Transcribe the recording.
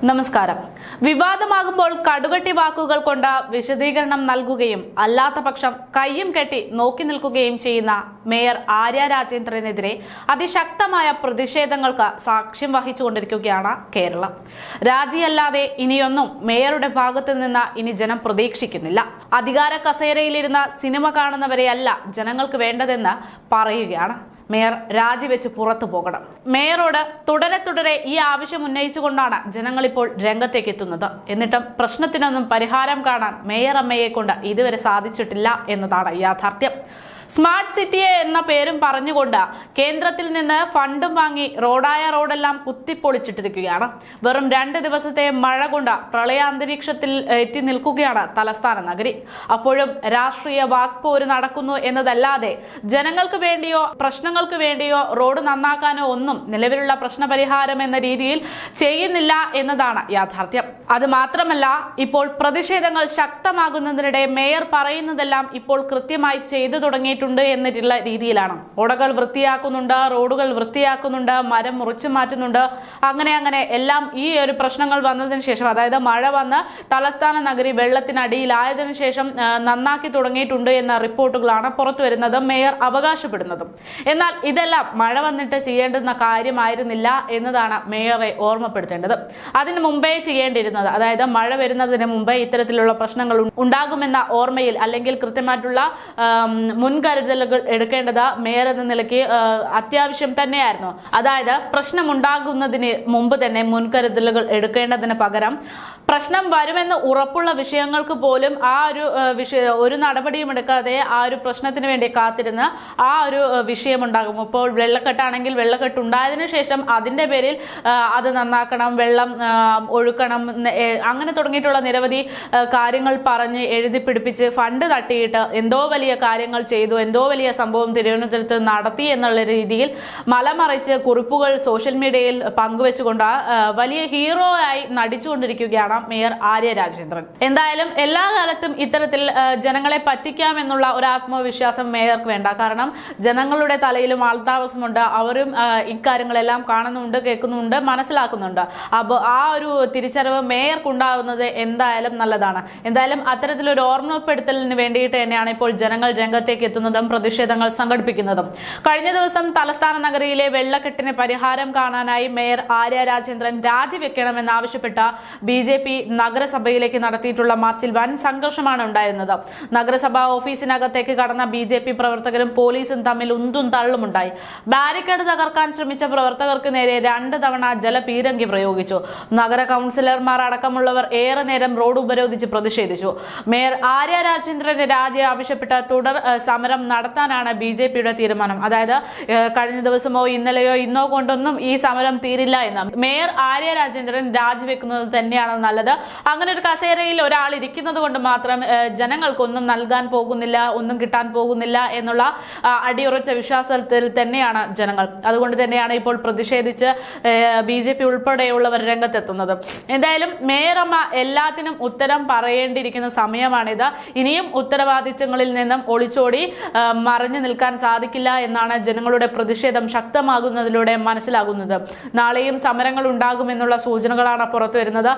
നമസ്കാരം. വിവാദമാകുമ്പോൾ കടുകട്ടി വാക്കുകൾ കൊണ്ട് വിശദീകരണം നൽകുകയും അല്ലാത്ത പക്ഷം കയ്യും കെട്ടി നോക്കി നിൽക്കുകയും ചെയ്യുന്ന മേയർ ആര്യ രാജേന്ദ്രനെതിരെ അതിശക്തമായ പ്രതിഷേധങ്ങൾക്ക് സാക്ഷ്യം വഹിച്ചുകൊണ്ടിരിക്കുകയാണ് കേരളം. രാജിയല്ലാതെ ഇനിയൊന്നും മേയറുടെ ഭാഗത്തു നിന്ന് ഇനി ജനം പ്രതീക്ഷിക്കുന്നില്ല. അധികാര കസേരയിലിരുന്ന സിനിമ കാണുന്നവരെയല്ല ജനങ്ങൾക്ക് വേണ്ടതെന്ന് പറയുകയാണ്. മേയർ രാജിവെച്ച് പുറത്തു പോകണം. മേയറോട് തുടരെ തുടരെ ഈ ആവശ്യം ഉന്നയിച്ചുകൊണ്ടാണ് ജനങ്ങൾ ഇപ്പോൾ രംഗത്തേക്ക് എത്തുന്നത് എന്നിട്ടും പ്രശ്നത്തിനൊന്നും പരിഹാരം കാണാൻ മേയർ അമ്മയെ കൊണ്ട് ഇതുവരെ സാധിച്ചിട്ടില്ല എന്നതാണ് യാഥാർത്ഥ്യം. സ്മാർട്ട് സിറ്റി എന്ന പേരും പറഞ്ഞുകൊണ്ട് കേന്ദ്രത്തിൽ നിന്ന് ഫണ്ടും വാങ്ങി റോഡായ റോഡെല്ലാം കുത്തിപ്പൊളിച്ചിട്ടിരിക്കുകയാണ്. വെറും രണ്ട് ദിവസത്തെ മഴ കൊണ്ട് പ്രളയാന്തരീക്ഷത്തിൽ എത്തി നിൽക്കുകയാണ് തലസ്ഥാന നഗരി. അപ്പോഴും രാഷ്ട്രീയ വാക്പോര് നടക്കുന്നു എന്നതല്ലാതെ ജനങ്ങൾക്ക് വേണ്ടിയോ പ്രശ്നങ്ങൾക്ക് വേണ്ടിയോ റോഡ് നന്നാക്കാനോ ഒന്നും നിലവിലുള്ള പ്രശ്നപരിഹാരം എന്ന രീതിയിൽ ചെയ്യുന്നില്ല എന്നതാണ് യാഥാർത്ഥ്യം. അത് മാത്രമല്ല ഇപ്പോൾ പ്രതിഷേധങ്ങൾ ശക്തമാകുന്നതിനിടെ മേയർ പറയുന്നതെല്ലാം ഇപ്പോൾ കൃത്യമായി ചെയ്തു തുടങ്ങിയിട്ടുണ്ട് എന്നിട്ടുള്ള രീതിയിലാണ്. ഓടകൾ വൃത്തിയാക്കുന്നുണ്ട് റോഡുകൾ വൃത്തിയാക്കുന്നുണ്ട് മരം മുറിച്ചു മാറ്റുന്നുണ്ട്. അങ്ങനെ അങ്ങനെ എല്ലാം ഈ ഒരു പ്രശ്നങ്ങൾ വന്നതിന് ശേഷം അതായത് മഴ വന്ന് തലസ്ഥാന നഗരി വെള്ളത്തിനടിയിലായതിനു ശേഷം നന്നാക്കി തുടങ്ങിയിട്ടുണ്ട് എന്ന റിപ്പോർട്ടുകളാണ് പുറത്തു വരുന്നത് മേയർ അവകാശപ്പെടുന്നതും. എന്നാൽ ഇതെല്ലാം മഴ വന്നിട്ട് ചെയ്യേണ്ടുന്ന കാര്യമായിരുന്നില്ല എന്നതാണ് മേയറെ ഓർമ്മപ്പെടുത്തേണ്ടത്. അതിന് മുമ്പേ ചെയ്യേണ്ടിയിരുന്നത് അതായത് മഴ വരുന്നതിന് മുമ്പേ ഇത്തരത്തിലുള്ള പ്രശ്നങ്ങൾ ഉണ്ടാകുമെന്ന ഓർമ്മയിൽ അല്ലെങ്കിൽ കൃത്യമായിട്ടുള്ള ആം, മുൻകരുതലുകൾ എടുക്കേണ്ടത് മേയർ എന്ന നിലയ്ക്ക് അത്യാവശ്യം തന്നെയായിരുന്നു. അതായത് പ്രശ്നമുണ്ടാകുന്നതിന് മുമ്പ് തന്നെ മുൻകരുതലുകൾ എടുക്കേണ്ടതിന് പകരം പ്രശ്നം വരുമെന്ന് ഉറപ്പുള്ള വിഷയങ്ങൾക്ക് പോലും ആ ഒരു വിഷയ ഒരു നടപടിയും എടുക്കാതെ ആ ഒരു പ്രശ്നത്തിന് വേണ്ടി കാത്തിരുന്ന് ആ ഒരു വിഷയമുണ്ടാകും. ഇപ്പോൾ വെള്ളക്കെട്ടാണെങ്കിൽ വെള്ളക്കെട്ട് ഉണ്ടായതിനു ശേഷം അതിന്റെ പേരിൽ അത് നന്നാക്കണം വെള്ളം ഒഴുക്കണം അങ്ങനെ തുടങ്ങിയിട്ടുള്ള നിരവധി കാര്യങ്ങൾ പറഞ്ഞ് എഴുതി പിടിപ്പിച്ച് ഫണ്ട് തട്ടിയിട്ട് എന്തോ വലിയ കാര്യങ്ങൾ ചെയ്തു എന്തോ വലിയ സംഭവം തിരുവനന്തപുരത്ത് നടത്തി എന്നുള്ള രീതിയിൽ മലമറിച്ച് കുറിപ്പുകൾ സോഷ്യൽ മീഡിയയിൽ പങ്കുവെച്ചുകൊണ്ട് വലിയ ഹീറോ ആയി നടിച്ചുകൊണ്ടിരിക്കുകയാണ് മേയർ ആര്യ രാജേന്ദ്രൻ. എന്തായാലും എല്ലാ കാലത്തും ഇത്തരത്തിൽ ജനങ്ങളെ പറ്റിക്കാമെന്നുള്ള ഒരു ആത്മവിശ്വാസം മേയർക്ക് വേണ്ട. കാരണം ജനങ്ങളുടെ തലയിലും ആൾതാമസമുണ്ട് അവരും ഇക്കാര്യങ്ങളെല്ലാം കാണുന്നുണ്ട് കേൾക്കുന്നുണ്ട് മനസ്സിലാക്കുന്നുണ്ട്. അപ്പോൾ ആ ഒരു തിരിച്ചറിവ് മേയർക്കുണ്ടാകുന്നത് എന്തായാലും നല്ലതാണ്. എന്തായാലും അത്തരത്തിലൊരു ഓർമ്മപ്പെടുത്തലിന് വേണ്ടിയിട്ട് തന്നെയാണ് ഇപ്പോൾ ജനങ്ങൾ രംഗത്തേക്ക് എത്തുന്നതും പ്രതിഷേധങ്ങൾ സംഘടിപ്പിക്കുന്നതും. കഴിഞ്ഞ ദിവസം തലസ്ഥാന നഗരിയിലെ വെള്ളക്കെട്ടിന് പരിഹാരം കാണാനായി മേയർ ആര്യ രാജേന്ദ്രൻ രാജിവെക്കണമെന്നാവശ്യപ്പെട്ട ബി ജെ നഗരസഭയിലേക്ക് നടത്തിയിട്ടുള്ള മാർച്ചിൽ വൻ സംഘർഷമാണ് ഉണ്ടായിരുന്നത്. നഗരസഭാ ഓഫീസിനകത്തേക്ക് കടന്ന ബി ജെ പി പ്രവർത്തകരും പോലീസും തമ്മിൽ ഉന്തും തള്ളുമുണ്ടായി ബാരിക്കേഡ് തകർക്കാൻ ശ്രമിച്ച പ്രവർത്തകർക്ക് നേരെ രണ്ട് തവണ ജലപീരങ്കി പ്രയോഗിച്ചു. നഗര കൗൺസിലർമാർ അടക്കമുള്ളവർ ഏറെ നേരം റോഡ് ഉപരോധിച്ച് പ്രതിഷേധിച്ചു. മേയർ ആര്യ രാജേന്ദ്രന്റെ രാജി ആവശ്യപ്പെട്ട് തുടർ സമരം നടത്താനാണ് ബി ജെ പിയുടെ തീരുമാനം. അതായത് കഴിഞ്ഞ ദിവസമോ ഇന്നലെയോ ഇന്നോ കൊണ്ടൊന്നും ഈ സമരം തീരില്ല എന്ന് മേയർ ആര്യ രാജേന്ദ്രൻ രാജിവെക്കുന്നത് തന്നെയാണ് നല്ലത് അങ്ങനെ ഒരു കസേരയിൽ ഒരാൾ ഇരിക്കുന്നത് കൊണ്ട് മാത്രം ജനങ്ങൾക്കൊന്നും നൽകാൻ പോകുന്നില്ല ഒന്നും കിട്ടാൻ പോകുന്നില്ല എന്നുള്ള അടിയുറച്ച വിശ്വാസത്തിൽ തന്നെയാണ് ജനങ്ങൾ. അതുകൊണ്ട് തന്നെയാണ് ഇപ്പോൾ പ്രതിഷേധിച്ച് ബി ജെ പി ഉൾപ്പെടെയുള്ളവർ രംഗത്തെത്തുന്നത്. എന്തായാലും മേയറമ്മ എല്ലാത്തിനും ഉത്തരം പറയേണ്ടിയിരിക്കുന്ന സമയമാണിത്. ഇനിയും ഉത്തരവാദിത്തങ്ങളിൽ നിന്നും ഒളിച്ചോടി മറഞ്ഞു നിൽക്കാൻ സാധിക്കില്ല എന്നാണ് ജനങ്ങളുടെ പ്രതിഷേധം ശക്തമാകുന്നതിലൂടെ മനസ്സിലാകുന്നത്. നാളെയും സമരങ്ങൾ ഉണ്ടാകുമെന്നുള്ള സൂചനകളാണ് പുറത്തു വരുന്നത്